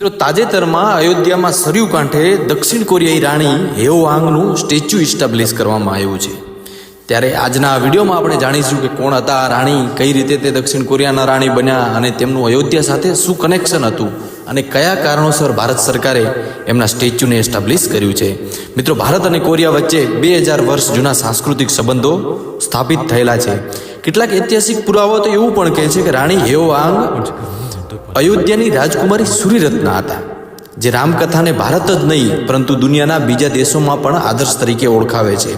મિત્રો, તાજેતરમાં અયોધ્યામાં સરયુ કાંઠે દક્ષિણ કોરિયાઈ રાણી હેઓહાંગનું સ્ટેચ્યુ ઇસ્ટાબ્લિશ કરવામાં આવ્યું છે. ત્યારે આજના વિડીયોમાં આપણે જાણીશું કે કોણ હતા રાણી, કઈ રીતે તે દક્ષિણ કોરિયાના રાણી બન્યા અને તેમનું અયોધ્યા સાથે શું કનેક્શન હતું અને કયા કારણોસર ભારત સરકારે એમના સ્ટેચ્યુને એસ્ટાબ્લિશ કર્યું છે. મિત્રો, ભારત અને કોરિયા વચ્ચે બે હજાર વર્ષ જૂના સાંસ્કૃતિક સંબંધો સ્થાપિત થયેલા છે. કેટલાક ઐતિહાસિક પુરાવાઓ તો એવું પણ કહે છે કે રાણી હેઓહાંગ અયોધ્યાની રાજકુમારી સુરીરત્ના હતા, જે રામકથાને ભારત જ નહીં, પરંતુ દુનિયાના બીજા દેશોમાં પણ આદર્શ તરીકે ઓળખાવે છે.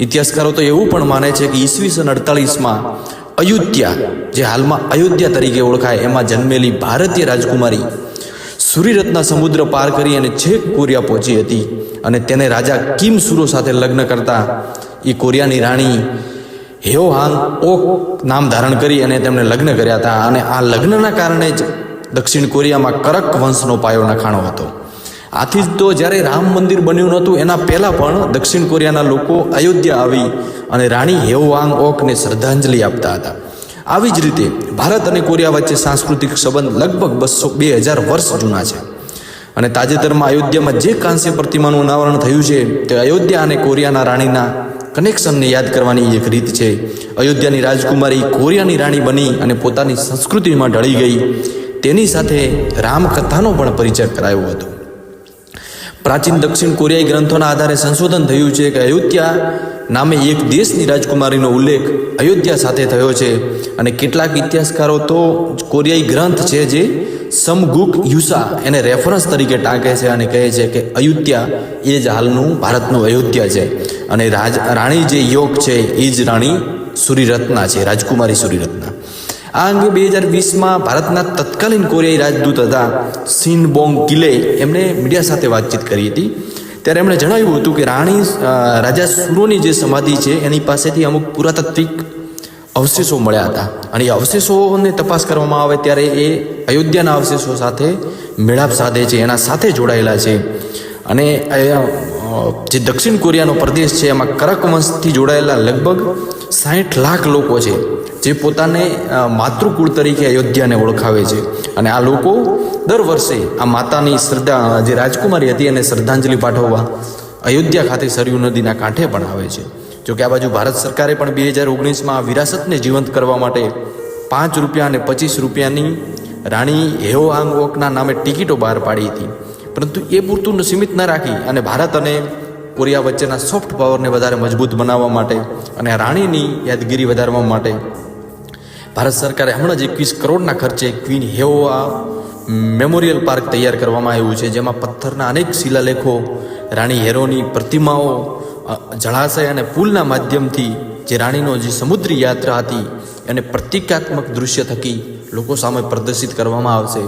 ઇતિહાસકારો તો એવું પણ માને છે કે ઈસવીસન અડતાલીસમાં અયોધ્યા, જે હાલમાં અયોધ્યા તરીકે ઓળખાય, એમાં જન્મેલી ભારતીય રાજકુમારી સુરીરત્ના સમુદ્ર પાર કરી અને છેક કોરિયા પહોંચી હતી. અને તેને રાજા કિમ સુરો સાથે લગ્ન કરતા એ કોરિયાની રાણી હેઓહાંગ ઓક નામ ધારણ કરી અને તેમણે લગ્ન કર્યા હતા અને આ લગ્નના કારણે જ દક્ષિણ કોરિયામાં કરક વંશનો પાયો નખાણો હતો. આથી જ તો જ્યારે રામ મંદિર બન્યું નહોતું, એના પહેલાં પણ દક્ષિણ કોરિયાના લોકો અયોધ્યા આવી અને રાણી હેઓવાંગ ઓકને શ્રદ્ધાંજલિ આપતા હતા. આવી જ રીતે ભારત અને કોરિયા વચ્ચે સાંસ્કૃતિક સંબંધ લગભગ બસો, બે હજાર વર્ષ જૂના છે. અને તાજેતરમાં અયોધ્યામાં જે કાંસ્ય પ્રતિમાનું અનાવરણ થયું છે, તે અયોધ્યા અને કોરિયાના રાણીના કનેક્શનને યાદ કરવાની એક રીત છે. અયોધ્યાની રાજકુમારી કોરિયાની રાણી બની અને પોતાની સંસ્કૃતિમાં ઢળી ગઈ. તેની સાથે રામકથાનો પણ પરિચય કરાયો હતો. પ્રાચીન દક્ષિણ કોરિયાઈ ગ્રંથોના આધારે સંશોધન થયું છે કે અયોધ્યા નામે એક દેશની રાજકુમારીનો ઉલ્લેખ અયોધ્યા સાથે થયો છે. અને કેટલાક ઇતિહાસકારો તો કોરિયાઈ ગ્રંથ છે જે સમગુક યુસા એને રેફરન્સ તરીકે ટાંકે છે અને કહે છે કે અયોધ્યા એ જ હાલનું ભારતનું અયોધ્યા છે. અને રાજ, રાણી જે યોગ છે, એ જ રાણી સુરીરત્ના છે, રાજકુમારી સુરીરત્ના. આ અંગે બે હજાર વીસમાં ભારતના તત્કાલીન કોરિયાઈ રાજદૂત હતા સિન બોંગ કિલે એમણે મીડિયા સાથે વાતચીત કરી હતી. ત્યારે એમણે જણાવ્યું હતું કે રાણી રાજા સુરોની જે સમાધિ છે, એની પાસેથી અમુક પુરાતાત્વિક અવશેષો મળ્યા હતા. અને એ અવશેષોને તપાસ કરવામાં આવે ત્યારે એ અયોધ્યાના અવશેષો સાથે મેળાપ સાધે છે, એના સાથે જોડાયેલા છે. અને જે દક્ષિણ કોરિયાનો પ્રદેશ છે, એમાં કરક વંશથી જોડાયેલા લગભગ સાહીઠ લાખ લોકો છે, જે પોતાને માતૃકુળ તરીકે અયોધ્યાને ઓળખાવે છે. અને આ લોકો દર વર્ષે આ માતાની શ્રદ્ધા, જે રાજકુમારી હતી એને શ્રદ્ધાંજલિ પાઠવવા અયોધ્યા ખાતે સરયુ નદીના કાંઠે પણ આવે છે. જો કે આ બાજુ ભારત સરકારે પણ બે હજાર ઓગણીસમાં આ વિરાસતને જીવંત કરવા માટે પાંચ રૂપિયા અને પચીસ રૂપિયાની રાણી હેઓહાંગ વોકના નામે ટિકિટો બહાર પાડી હતી. પરંતુ એ પૂરતું સીમિત ન રાખી અને ભારત અને કોરિયા વચ્ચેના સોફ્ટ પાવરને વધારે મજબૂત બનાવવા માટે અને રાણીની યાદગીરી વધારવા માટે ભારત સરકારે હમણાં જ એકવીસ કરોડના ખર્ચે ક્વીન હેઓઆ મેમોરિયલ પાર્ક તૈયાર કરવામાં આવ્યું છે, જેમાં પથ્થરના અનેક શિલાલેખો, રાણી હેરોની પ્રતિમાઓ જળાશય અને પુલના માધ્યમથી જે રાણીનો જે સમુદ્રી યાત્રા હતી એને પ્રતિકાત્મક દૃશ્ય થકી લોકો સામે પ્રદર્શિત કરવામાં આવશે.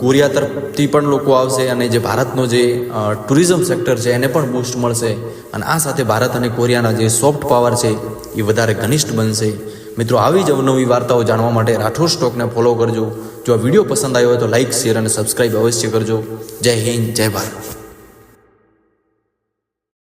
કોરિયા તરફથી પણ લોકો આવશે અને જે ભારતનો જે ટુરિઝમ સેક્ટર છે એને પણ બૂસ્ટ મળશે. અને આ સાથે ભારત અને કોરિયાના જે સોફ્ટ પાવર છે એ વધારે ઘનિષ્ઠ બનશે. મિત્રો, આવી જ અવનવી વાર્તાઓ જાણવા માટે રાઠોડ સ્ટોકને ફોલો કરજો. જો આ વીડિયો પસંદ આવ્યો હોય તો લાઇક શેર અને સબસ્ક્રાઇબ અવશ્ય કરજો. જય હિન્દ, જય ભારત.